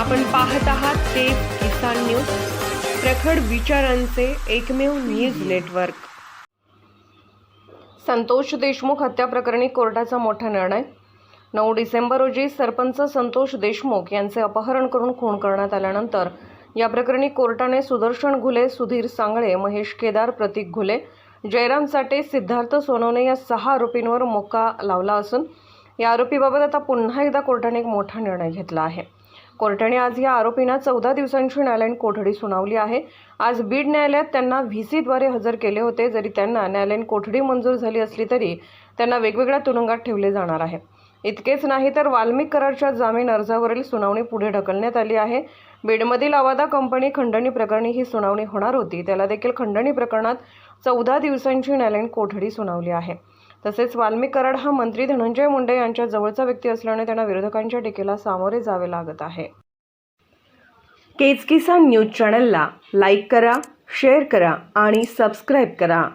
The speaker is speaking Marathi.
आपण पाहत आहात ते किसान न्यूज प्रखड विचारांचे एकमेव न्यूज नेटवर्क. संतोष देशमुख हत्या प्रकरणी कोर्टाचा मोठा निर्णय. नऊ डिसेंबर रोजी सरपंच संतोष देशमुख यांचे अपहरण करून खून करण्यात आल्यानंतर या प्रकरणी कोर्टाने सुदर्शन घुले सुधीर सांगळे महेश केदार प्रतीक घुले जयराम साठे सिद्धार्थ सोनवणे या सहा आरोपींवर मोका लावला असून या आरोपीबाबत आता पुन्हा एकदा कोर्टाने एक मोठा निर्णय घेतला आहे. कोर्टाने आज या आरोपींना चौदा दिवसांची न्यायालयीन कोठडी सुनावली आहे. आज बीड न्यायालयात त्यांना व्ही सीद्वारे हजर केले होते. जरी त्यांना न्यायालयीन कोठडी मंजूर झाली असली तरी त्यांना वेगवेगळ्या तुरुंगात ठेवले जाणार आहे. इतकेच नाही तर वाल्मिक करारच्या जामीन अर्जावरील सुनावणी पुढे ढकलण्यात आली आहे. बीडमधील अवादा कंपनी खंडणी प्रकरणी ही सुनावणी होणार होती. त्याला देखील खंडणी प्रकरणात चौदा दिवसांची न्यायालयीन कोठडी सुनावली आहे. तसेच वाल्मिक कराड हा मंत्री धनंजय मुंडे यांच्या जवळचा व्यक्ती असल्याने त्यांना विरोधकांच्या टीकेला सामोरे जावे लागत आहे. केचकीसा न्यूज चॅनलला लाईक करा शेअर करा आणि सबस्क्राईब करा.